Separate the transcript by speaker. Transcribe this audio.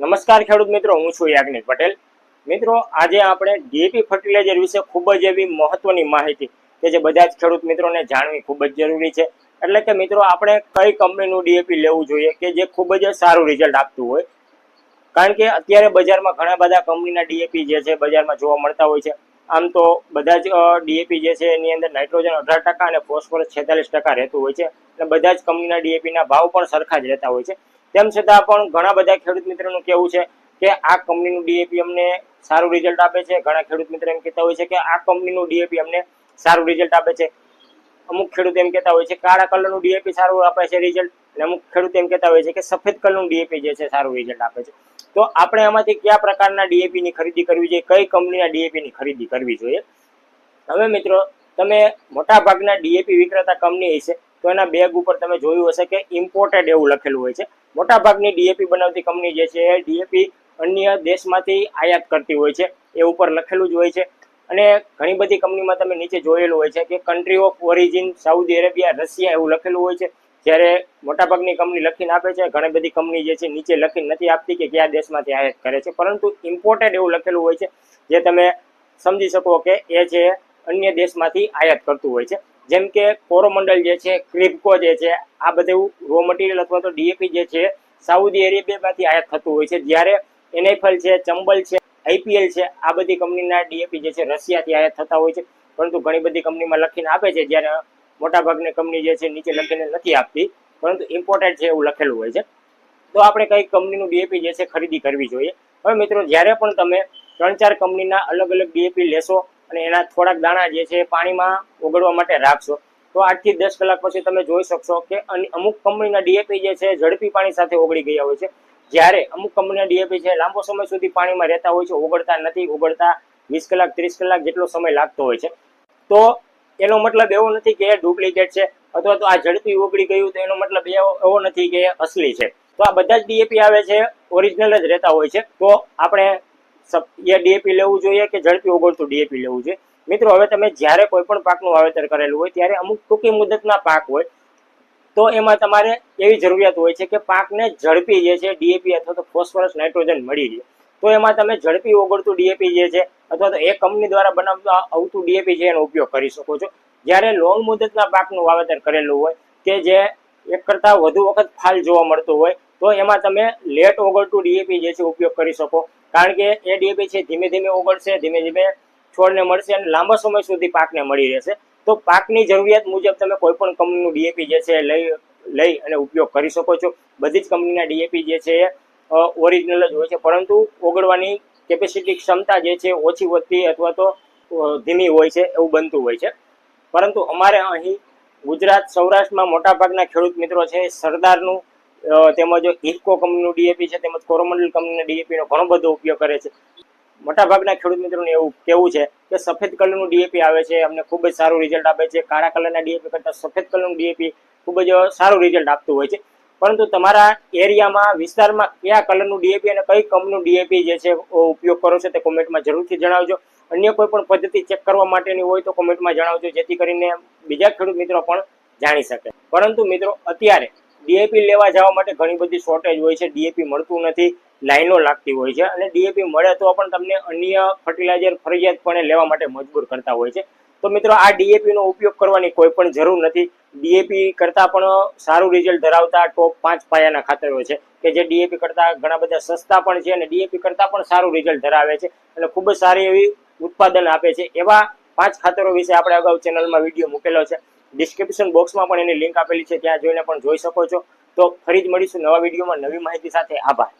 Speaker 1: નમસ્કાર ખેડૂત મિત્રો, હું છું યાજ્ઞિક પટેલ. મિત્રો, આજે આપણે ડીએપી ફર્ટિલાઇઝર વિશે ખૂબ જ એવી મહત્વની માહિતી કે જે બધા જ ખેડૂત મિત્રોને જાણવી ખૂબ જ જરૂરી છે. એટલે કે મિત્રો, આપણે કઈ કંપનીનું ડીએપી લેવું જોઈએ કે જે ખૂબ જ સારું રિઝલ્ટ આપતું હોય. કારણ કે અત્યારે બજારમાં ઘણા બધા કંપનીના ડીએપી જે છે, બજારમાં જોવા મળતા હોય છે. આમ તો બધા જ ડીએપી જે છે, એની અંદર નાઇટ્રોજન અઢાર ટકા અને ફોસ્ફરસ છેતાલીસ ટકા રહેતું હોય છે. અને બધા જ કંપનીના ડીએપીના ભાવ પણ સરખા જ રહેતા હોય છે. તેમ છતાં પણ ઘણા બધા ખેડૂત મિત્રોનું કેવું છે કે આ કંપનીનું ડીએપી અમને સારું રિઝલ્ટ આપે છે. ઘણા ખેડૂત મિત્રો એમ કહેતા હોય છે કે આ કંપનીનું ડીએપી અમને સારું રિઝલ્ટ આપે છે. અમુક ખેડૂત એમ કહેતા હોય છે કાળા કલરનું ડીએપી સારું આપે છે રિઝલ્ટ અને અમુક ખેડૂત એમ કહેતા હોય છે કે સફેદ કલરનું ડીએપી જે છે સારું રિઝલ્ટ આપે છે. તો આપણે આમાંથી કયા પ્રકારના ડીએપીની ખરીદી કરવી જોઈએ? કઈ કંપનીના ડીએપીની ખરીદી કરવી જોઈએ? હવે મિત્રો, તમે મોટા ભાગના ડીએપી વિક્રેતા કંપની હશે. તો એના બેગ ઉપર તમે જોયું હશે કે ઇમ્પોર્ટેડ એવું લખેલું હોય છે. મોટાભાગની ડીએપી બનાવતી કંપની જે છે એ ડીએપી અન્ય દેશમાંથી આયાત કરતી હોય છે, એ ઉપર લખેલું જ હોય છે. અને ઘણી બધી કંપનીમાં તમે નીચે જોયેલું હોય છે કે country of origin Saudi Arabia Russia એવું લખેલું હોય છે. જ્યારે મોટાભાગની કંપની લખીને આપે છે, ઘણી બધી કંપની જે છે નીચે લખીને નથી આપતી કે કયા દેશમાંથી આયાત કરે છે. પરંતુ ઇમ્પોર્ટેડ એવું લખેલું હોય છે, જે તમે સમજી શકો કે એ છે અન્ય દેશમાંથી આયાત કરતું હોય છે. જેમ કે કોરોમંડલ જે છે ક્રિપકો જે છે, આ બધું રો મટીરિયલ અથવા તો ડીએપી જે છે સાઉદી અરેબિયામાંથી આયાત થતું હોય છે. જ્યારે એનએફએલ છે, ચંબલ છે આઈપીએલ છે, આ બધી કંપનીના ડીએપી જે છે, રશિયાથી આયાત થતા હોય છે. પરંતુ ઘણી બધી કંપનીમાં લખીને આપે છે, જ્યારે મોટાભાગની કંપની જે છે, નીચે લખીને નથી આપતી. પરંતુ ઇમ્પોર્ટેડ છે એવું લખેલું હોય છે. તો આપણે કઈ કંપનીનું ડીએપી જે છે, ખરીદી કરવી જોઈએ. હવે મિત્રો, જ્યારે પણ તમે ત્રણ ચાર કંપનીના અલગ અલગ ડીએપી લેશો અને એના થોડાક દાણા જે છે પાણીમાં ઓગળવા માટે રાખશો. તો આઠથી દસ કલાક પછી તમે જોઈ શકશો કે અમુક કંપનીના ડીએપી જે છે ઝડપી પાણી સાથે ઓગળી ગયા હોય છે. જ્યારે અમુક કંપનીના ડીએપી છે લાંબો સમય સુધી પાણીમાં રહેતા હોય છે, ઓગળતા નથી, ઓગળતા વીસ કલાક, ત્રીસ કલાક જેટલો સમય લાગતો હોય છે. તો એનો મતલબ એવો નથી કે ડુપ્લિકેટ છે અથવા તો આ ઝડપી ઓગળી ગયું તો એનો મતલબ એવો એવો નથી કે અસલી છે. તો આ બધા જ ડીએપી આવે છે, ઓરિજિનલ જ રહેતા હોય છે. તો આપણે એ ડીએપી લેવું જોઈએ કે ઝડપી ઓગળતું ડીએપી લેવું જોઈએ? મિત્રો, હવે તમે જ્યારે કોઈ પણ પાકનું વાવેતર કરેલું હોય, ત્યારે અમુક ટૂંકી મુદતના પાક હોય, તો એમાં તમારે એવી જરૂરિયાત હોય છે કે પાકને ઝડપી જે છે ડીએપી અથવા તો ફોસ્ફરસ નાઇટ્રોજન મળી રહે. તો એમાં તમે ઝડપી ઓગળતું ડીએપી જે છે અથવા તો એ કંપની દ્વારા બનાવતા આવતું ડીએપી છે, એનો ઉપયોગ કરી શકો છો. જ્યારે લોંગ મુદતના પાકનું વાવેતર કરેલું હોય, કે જે એક કરતાં વધુ વખત ફાલ જોવા મળતું હોય, તો એમાં તમે લેટ ઓગળતું ડીએપી જે છે, ઉપયોગ કરી શકો. કારણ કે એ ડીએપી છે, ધીમે ધીમે ઓગળશે, ધીમે ધીમે છોડને મળશે અને લાંબા સમય સુધી પાકને મળી રહેશે. તો પાકની જરૂરિયાત મુજબ તમે કોઈ પણ કંપનીનું ડીએપી જે છે, લઈ લઈ અને ઉપયોગ કરી શકો છો. બધી જ કંપનીના ડીએપી જે છે ઓરિજિનલ જ હોય છે. પરંતુ ઓગળવાની કેપેસિટી ક્ષમતા જે છે, ઓછી વધતી અથવા તો ધીમી હોય છે, એવું બનતું હોય છે. પરંતુ અમારે અહીં ગુજરાત સૌરાષ્ટ્રમાં મોટાભાગના ખેડૂત મિત્રો છે, સરદારનું તેમજ ઇફકો કંપનીનું ડીએપી છે, તેમજ કોરોમંડલ કંપનીના ડીએપીનો ઘણો બધો ઉપયોગ કરે છે. મોટાભાગના ખેડૂત મિત્રોને એવું કેવું છે કે સફેદ કલરનું ડીએપી આવે છે, અમને ખૂબ જ સારું રિઝલ્ટ આપે છે. કાળા કલરના ડીએપી કરતાં સફેદ કલરનું ડીએપી ખૂબ જ સારું રિઝલ્ટ આપતું હોય છે. પરંતુ તમારા એરિયામાં, વિસ્તારમાં કયા કલરનું ડીએપી અને કઈ કંપનીનું ડીએપી જે છે ઉપયોગ કરો છો તે કોમેન્ટમાં જરૂરથી જણાવજો. અન્ય કોઈ પણ પદ્ધતિ ચેક કરવા માટેની હોય તો કોમેન્ટમાં જણાવજો, જેથી કરીને બીજા ખેડૂત મિત્રો પણ જાણી શકે. પરંતુ મિત્રો, અત્યારે ડીએપી લેવા જવા માટે ઘણી બધી શોર્ટેજ હોય છે, ડીએપી મળતું નથી, લાઈનો લાગતી હોય છે અને ડીએપી મળે તો પણ તમને અન્ય ફર્ટિલાઇઝર ફરજિયાતપણે લેવા માટે મજબૂર કરતા હોય છે. તો મિત્રો, આ ડીએપીનો ઉપયોગ કરવાની કોઈ પણ જરૂર નથી. ડીએપી કરતાં પણ સારું રિઝલ્ટ ધરાવતા ટોપ પાંચ પાયાના ખાતરો છે કે જે ડીએપી કરતાં ઘણા બધા સસ્તા પણ છે અને ડીએપી કરતાં પણ સારું રિઝલ્ટ ધરાવે છે અને ખૂબ જ સારી એવી ઉત્પાદન આપે છે. એવા પાંચ ખાતરો વિશે આપણે અગાઉ ચેનલમાં વીડિયો મૂકેલો છે. ડિસ્ક્રિપ્શન બોક્સમાં પણ એની લિંક આપેલી છે, ત્યાં જોઈને પણ જોઈ શકો છો. તો ફરી જ મળીશું નવા વિડીયોમાં. નવી માહિતી સાથે આભાર.